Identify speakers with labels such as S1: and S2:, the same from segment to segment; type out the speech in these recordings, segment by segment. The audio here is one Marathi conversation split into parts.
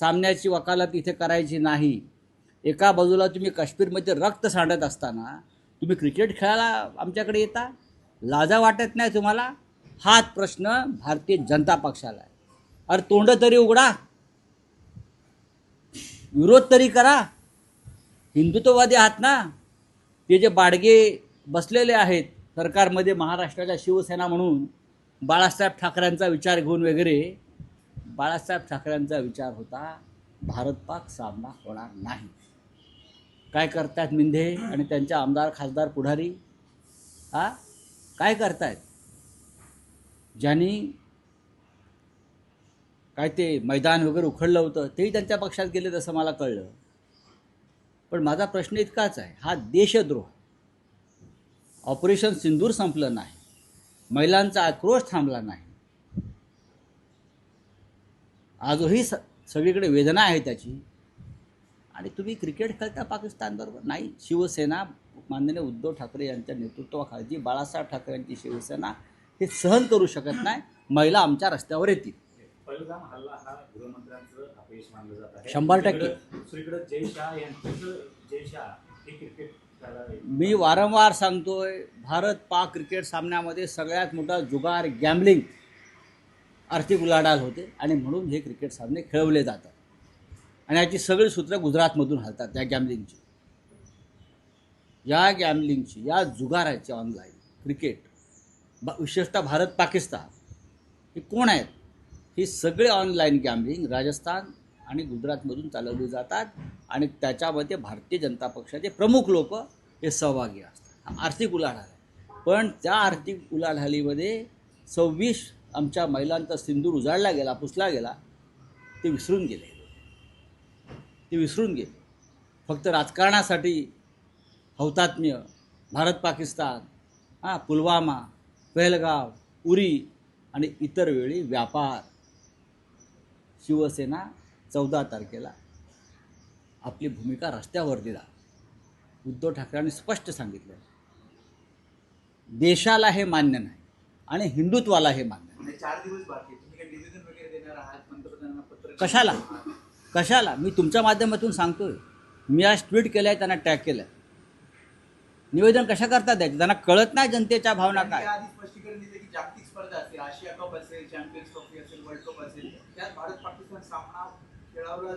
S1: सामन्याची वकालत इथे करायची नाही. एका बाजूला तुम्ही काश्मीरमध्ये रक्त सांडत असताना तुम्ही क्रिकेट खेळायला आमच्याकडे येता? लाजा वाटत नाही तुम्हाला? हाच प्रश्न भारतीय जनता पक्षाला आहे. अरे तोंड तरी उघडा. विरोध तरी करा. हिंदुत्ववादी आहात ना? ते जे बाडगे बसलेले आहेत सरकारमध्ये महाराष्ट्राच्या शिवसेना म्हणून बाळासाहेब ठाकरेंचा विचार घेऊन वगैरे बाळासाहेब ठाकरेंचा विचार होता भारत पाक सामना होणार नाही. काय करतायत मिंधे आणि त्यांच्या आमदार खासदार पुढारी? हा? काय करतायत? ज्यांनी काय ते मैदान वगैरे उखडलं होतं तेही त्यांच्या पक्षात गेले तसं मला कळलं. पण माझा प्रश्न इतकाच आहे हा देशद्रोह. ऑपरेशन सिंदूर संपलं नाही. महिलांचा आक्रोश थांबला नाही. आजही स सगळीकडे वेदना आहे त्याची. आणि तुम्ही क्रिकेट खेळता पाकिस्तानबरोबर नाही. शिवसेना माननीय उद्धव ठाकरे यांच्या नेतृत्वाखाली बाळासाहेब ठाकरे यांची शिवसेना हे सहन करू शकत नाही. महिला आमच्या रस्त्यावर येतील. शंभर टक्के. मी वारंवार सांगतोय भारत पाक क्रिकेट सामन्यामध्ये सगळ्यात मोठा जुगार गॅम्बलिंग आर्थिक उलाढाल होते आणि म्हणून हे क्रिकेट सामने खेळवले जातात. आणि याची सगळी सूत्रं गुजरातमधून हलतात या गॅमलिंगची या गॅम्बलिंगची या जुगाराची ऑनलाईन क्रिकेट बा विशेषतः भारत पाकिस्तान हे कोण आहेत? ही सगळे ऑनलाईन गॅमलिंग राजस्थान आणि गुजरातमधून चालवली जातात आणि त्याच्यामध्ये भारतीय जनता पक्षाचे प्रमुख लोक हे सहभागी असतात. आर्थिक उलाढाल आहे. पण त्या आर्थिक उलाढालीमध्ये सव्वीस आमच्या महिलांचा सिंदूर उजाडला गेला पुसला गेला ते विसरून गेले. ते विसरून गेले. फक्त राजकारणासाठी हौतात्म्य भारत पाकिस्तान हां पुलवामा पहलगाव उरी आणि इतर वेळी व्यापार. शिवसेना चौदा तारखेला आपली भूमिका रस्त्यावर दिला. उद्धव ठाकरेंनी स्पष्ट सांगितलं. देशाला हे मान्य नाही आणि हिंदुत्वाला हे मान्य
S2: चार दिवस बाकी आहे. तुम्ही काही निवेदन वगैरे देणार आहात पंतप्रधानांना पत्र
S1: कशाला? कशाला? मी तुमच्या माध्यमातून सांगतोय. मी आज ट्विट केलं आहे त्यांना टॅग केलं आहे निवेदन कशा करता द्यायचे त्यांना कळत नाही जनतेच्या भावना काय.
S2: आधी स्पष्टीकरण दिलं की जागतिक स्पर्धा असेल आशिया कप असेल चॅम्पियन्स ट्रॉफी असेल वर्ल्ड कप असेल त्यात भारत पाकिस्तान सामना खेळावला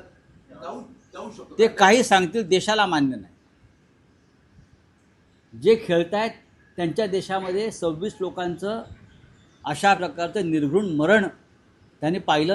S2: जाऊ जाऊ शकतो.
S1: ते काही सांगतील देशाला मान्य नाही. जे खेळतायत त्यांच्या देशामध्ये सव्वीस लोकांचं अशा प्रकारचं निर्घृण मरण त्यांनी पाहिलं